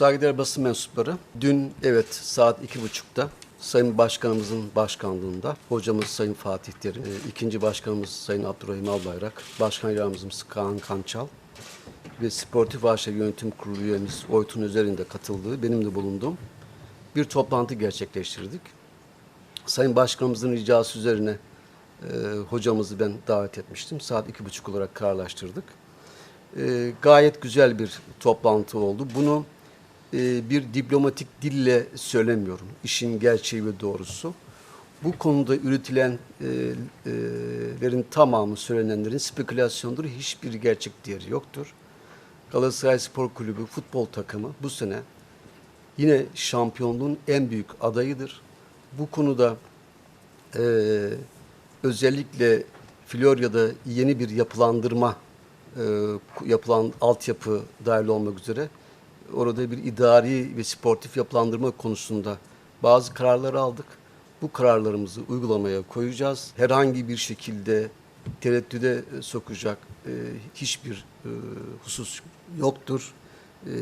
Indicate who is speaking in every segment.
Speaker 1: Saygıdeğer basın mensupları, dün evet saat iki buçukta Sayın Başkanımızın başkanlığında hocamız Sayın Fatih Terim, e, ikinci başkanımız Sayın Abdurrahim Albayrak, Başkan Yardımcımız Kaan Kançal ve Sportif Aşağı Yönetim Kurulu üyemiz Oytun üzerinde katıldığı, benim de bulunduğum bir toplantı gerçekleştirdik. Sayın Başkanımızın ricası üzerine e, hocamızı ben davet etmiştim. Saat iki buçuk olarak kararlaştırdık. E, gayet güzel bir toplantı oldu. Bunu e, bir diplomatik dille söylemiyorum. İşin gerçeği ve doğrusu. Bu konuda üretilenlerin tamamı söylenenlerin spekülasyondur. Hiçbir gerçek değeri yoktur. Galatasaray Spor Kulübü futbol takımı bu sene yine şampiyonluğun en büyük adayıdır. Bu konuda e, özellikle Florya'da yeni bir yapılandırma e, yapılan altyapı dahil olmak üzere orada bir idari ve sportif yapılandırma konusunda bazı kararlar aldık. Bu kararlarımızı uygulamaya koyacağız. Herhangi bir şekilde tereddüde e, sokacak e, hiçbir e, husus yoktur.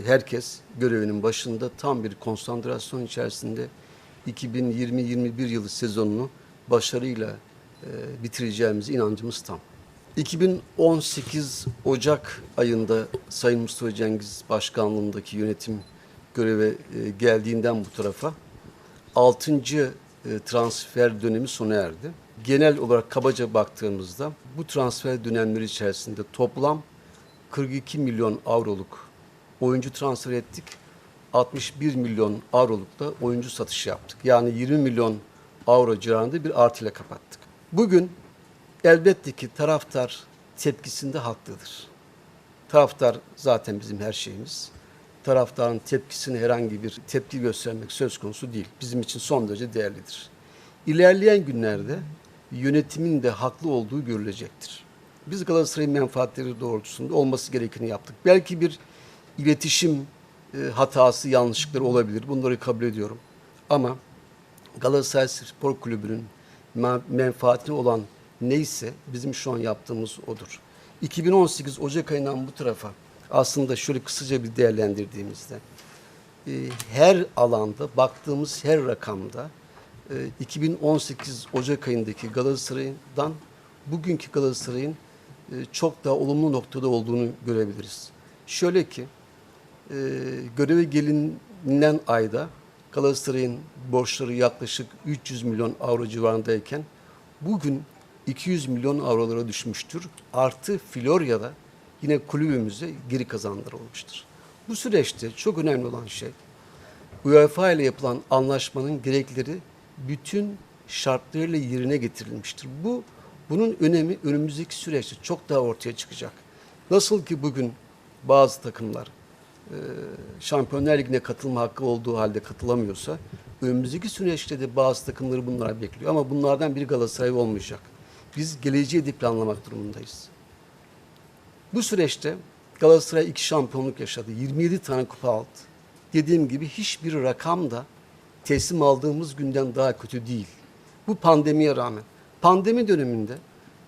Speaker 1: Herkes görevinin başında tam bir konsantrasyon içerisinde 2020-21 yılı sezonunu başarıyla e, bitireceğimiz inancımız tam. 2018 Ocak ayında Sayın Mustafa Cengiz Başkanlığındaki yönetim göreve e, geldiğinden bu tarafa 6. e, transfer dönemi sona erdi. Genel olarak kabaca baktığımızda bu transfer dönemleri içerisinde toplam 42 milyon avroluk oyuncu transfer ettik. 61 milyon avroluk da oyuncu satışı yaptık. Yani 20 milyon avro civarında bir artıyla kapattık. Bugün elbette ki taraftar tepkisinde haklıdır. Taraftar zaten bizim her şeyimiz. Taraftarın tepkisine herhangi bir tepki göstermek söz konusu değil. Bizim için son derece değerlidir. İlerleyen günlerde yönetimin de haklı olduğu görülecektir. Biz Galatasaray'ın menfaatleri doğrultusunda olması gerekeni yaptık. Belki bir iletişim e, hatası, yanlışlıkları olabilir. Bunları kabul ediyorum. Ama Galatasaray Spor Kulübü'nün menfaatine olan neyse bizim şu an yaptığımız odur. 2018 Ocak ayından bu tarafa aslında şöyle kısaca bir değerlendirdiğimizde e, her alanda baktığımız her rakamda e, 2018 Ocak ayındaki Galatasaray'dan bugünkü Galatasaray'ın e, çok daha olumlu noktada olduğunu görebiliriz. Şöyle ki e, göreve gelinilen ayda Galatasaray'ın borçları yaklaşık 300 milyon avro civarındayken bugün 200 milyon avrolara düşmüştür. Artı Florya'da yine kulübümüze geri kazandırılmıştır. Bu süreçte çok önemli olan şey UEFA ile yapılan anlaşmanın gerekleri bütün şartlarıyla yerine getirilmiştir. Bu bunun önemi önümüzdeki süreçte çok daha ortaya çıkacak. Nasıl ki bugün bazı takımlar e, Şampiyonlar Ligi'ne katılma hakkı olduğu halde katılamıyorsa önümüzdeki süreçte de bazı takımları bunlar bekliyor. Ama bunlardan biri Galatasaray olmayacak. Biz geleceği de planlamak durumundayız. Bu süreçte Galatasaray iki şampiyonluk yaşadı. 27 tane kupa aldı. Dediğim gibi hiçbir rakam da teslim aldığımız günden daha kötü değil. Bu pandemiye rağmen. Pandemi döneminde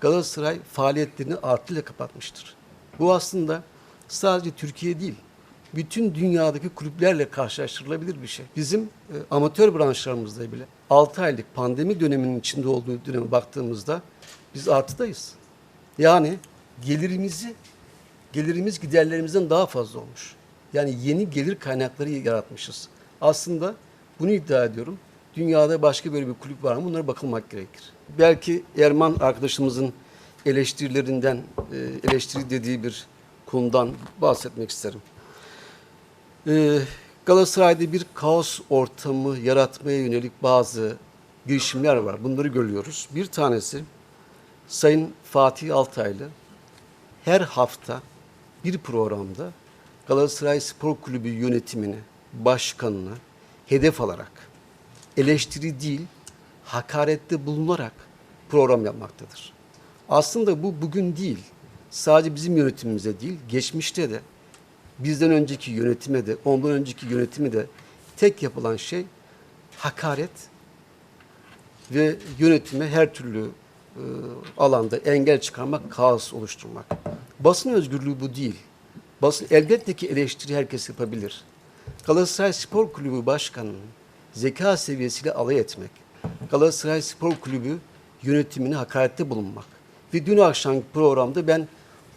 Speaker 1: Galatasaray faaliyetlerini artıyla kapatmıştır. Bu aslında sadece Türkiye değil, bütün dünyadaki kulüplerle karşılaştırılabilir bir şey. Bizim e, amatör branşlarımızda bile 6 aylık pandemi döneminin içinde olduğu döneme baktığımızda biz artıdayız. Yani gelirimizi gelirimiz giderlerimizden daha fazla olmuş. Yani yeni gelir kaynakları yaratmışız. Aslında bunu iddia ediyorum. Dünyada başka böyle bir kulüp var mı? Bunlara bakılmak gerekir. Belki Erman arkadaşımızın eleştirilerinden, e, eleştiri dediği bir konudan bahsetmek isterim. Ee, Galatasaray'da bir kaos ortamı yaratmaya yönelik bazı girişimler var. Bunları görüyoruz. Bir tanesi Sayın Fatih Altaylı her hafta bir programda Galatasaray Spor Kulübü yönetimini, başkanını hedef alarak eleştiri değil, hakarette bulunarak program yapmaktadır. Aslında bu bugün değil, sadece bizim yönetimimize değil, geçmişte de bizden önceki yönetime de, ondan önceki yönetimi de tek yapılan şey hakaret ve yönetime her türlü e, alanda engel çıkarmak, kaos oluşturmak. Basın özgürlüğü bu değil. Basın elbette ki eleştiri herkes yapabilir. Galatasaray Spor Kulübü Başkanı'nın zeka seviyesiyle alay etmek, Galatasaray Spor Kulübü yönetimine hakarette bulunmak ve dün akşamki programda ben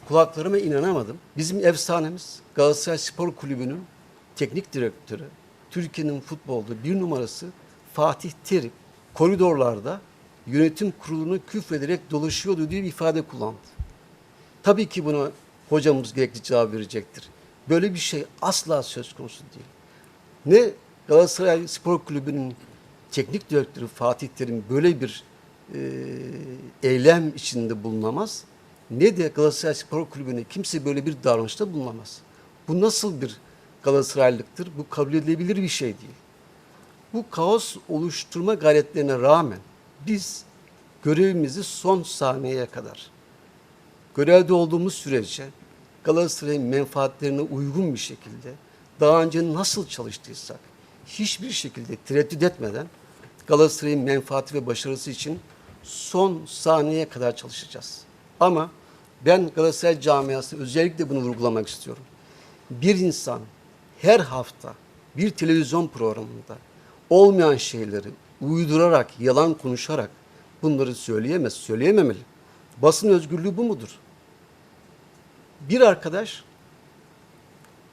Speaker 1: kulaklarıma inanamadım. Bizim efsanemiz Galatasaray Spor Kulübü'nün teknik direktörü, Türkiye'nin futbolda bir numarası Fatih Terim koridorlarda yönetim kurulunu küfrederek dolaşıyordu diye bir ifade kullandı. Tabii ki buna hocamız gerekli cevap verecektir. Böyle bir şey asla söz konusu değil. Ne Galatasaray Spor Kulübü'nün teknik direktörü Fatih Terim böyle bir e, eylem içinde bulunamaz. Ne de Galatasaray Spor Kulübü'ne kimse böyle bir davranışta bulunamaz. Bu nasıl bir Galatasaraylılıktır? Bu kabul edilebilir bir şey değil. Bu kaos oluşturma gayretlerine rağmen biz görevimizi son saniyeye kadar görevde olduğumuz sürece Galatasaray'ın menfaatlerine uygun bir şekilde daha önce nasıl çalıştıysak hiçbir şekilde tereddüt etmeden Galatasaray'ın menfaati ve başarısı için son saniyeye kadar çalışacağız. Ama ben Galatasaray camiası özellikle bunu vurgulamak istiyorum. Bir insan her hafta bir televizyon programında olmayan şeyleri uydurarak, yalan konuşarak bunları söyleyemez, söyleyememeli. Basın özgürlüğü bu mudur? Bir arkadaş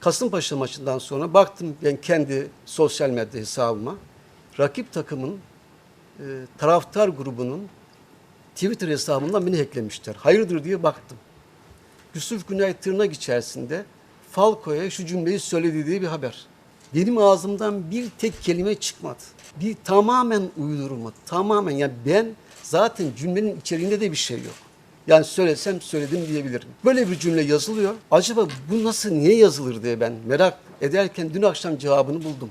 Speaker 1: Kasımpaşa maçından sonra baktım ben kendi sosyal medya hesabıma rakip takımın e, taraftar grubunun Twitter hesabından beni hacklemişler. Hayırdır diye baktım. Yusuf Günay tırnak içerisinde Falco'ya şu cümleyi söyledi diye bir haber. Benim ağzımdan bir tek kelime çıkmadı. Bir tamamen uydurma, tamamen. Yani ben zaten cümlenin içeriğinde de bir şey yok. Yani söylesem söyledim diyebilirim. Böyle bir cümle yazılıyor. Acaba bu nasıl, niye yazılır diye ben merak ederken dün akşam cevabını buldum.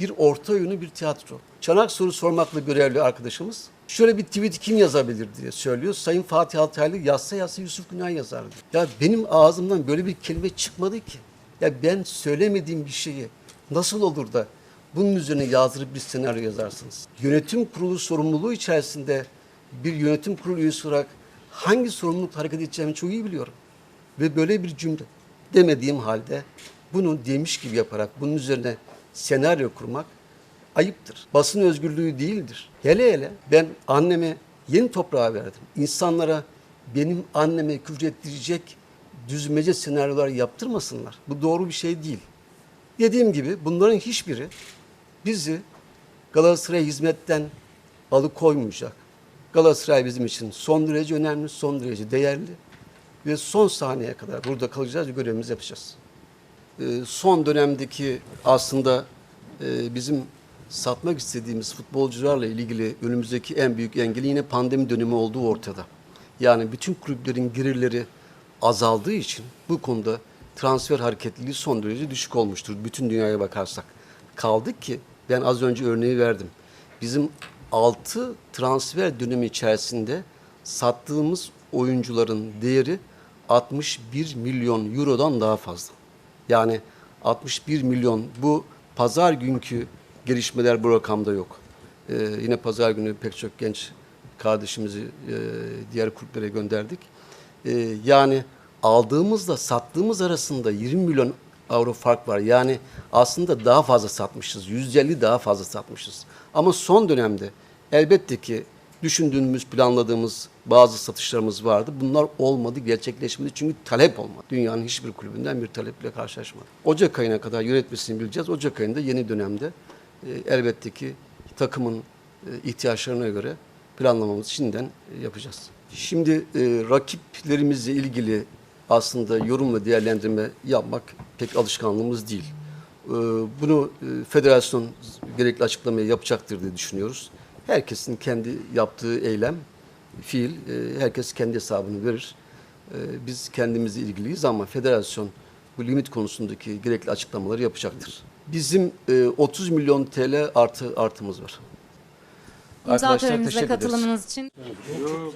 Speaker 1: Bir orta oyunu, bir tiyatro. Çanak soru sormakla görevli arkadaşımız. Şöyle bir tweet kim yazabilir diye söylüyor. Sayın Fatih Altaylı yazsa yazsa Yusuf Günay yazardı. Ya benim ağzımdan böyle bir kelime çıkmadı ki. Ya ben söylemediğim bir şeyi nasıl olur da bunun üzerine yazdırıp bir senaryo yazarsınız? Yönetim kurulu sorumluluğu içerisinde bir yönetim kurulu üyesi olarak hangi sorumlulukla hareket edeceğimi çok iyi biliyorum. Ve böyle bir cümle demediğim halde bunu demiş gibi yaparak bunun üzerine senaryo kurmak ayıptır. Basın özgürlüğü değildir. Hele hele ben anneme yeni toprağa verdim. İnsanlara benim anneme küfrettirecek düzmece senaryolar yaptırmasınlar. Bu doğru bir şey değil. Dediğim gibi bunların hiçbiri bizi Galatasaray hizmetten alıkoymayacak. Galatasaray bizim için son derece önemli, son derece değerli ve son saniyeye kadar burada kalacağız ve görevimizi yapacağız. Ee, son dönemdeki aslında e, bizim satmak istediğimiz futbolcularla ilgili önümüzdeki en büyük engel yine pandemi dönemi olduğu ortada. Yani bütün kulüplerin gelirleri azaldığı için bu konuda transfer hareketliliği son derece düşük olmuştur. Bütün dünyaya bakarsak. Kaldık ki ben az önce örneği verdim. Bizim 6 transfer dönemi içerisinde sattığımız oyuncuların değeri 61 milyon eurodan daha fazla. Yani 61 milyon bu pazar günkü gelişmeler bu rakamda yok. Ee, yine pazar günü pek çok genç kardeşimizi e, diğer kulüplere gönderdik. Ee, yani aldığımızla sattığımız arasında 20 milyon avro fark var. Yani aslında daha fazla satmışız. 150 daha fazla satmışız. Ama son dönemde elbette ki düşündüğümüz, planladığımız bazı satışlarımız vardı. Bunlar olmadı, gerçekleşmedi. Çünkü talep olmadı. Dünyanın hiçbir kulübünden bir taleple karşılaşmadı. Ocak ayına kadar yönetmesini bileceğiz. Ocak ayında yeni dönemde e, elbette ki takımın e, ihtiyaçlarına göre planlamamızı şimdiden e, yapacağız. Şimdi e, rakiplerimizle ilgili aslında yorum ve değerlendirme yapmak pek alışkanlığımız değil. E, bunu e, federasyon gerekli açıklamayı yapacaktır diye düşünüyoruz. Herkesin kendi yaptığı eylem, fiil, e, herkes kendi hesabını verir. E, biz kendimizle ilgiliyiz ama federasyon bu limit konusundaki gerekli açıklamaları yapacaktır. Bizim e, 30 milyon TL artı artımız var.
Speaker 2: İmza
Speaker 1: Arkadaşlar
Speaker 2: törenimize
Speaker 1: teşekkür ederiz.
Speaker 2: katılımınız için
Speaker 3: Yok,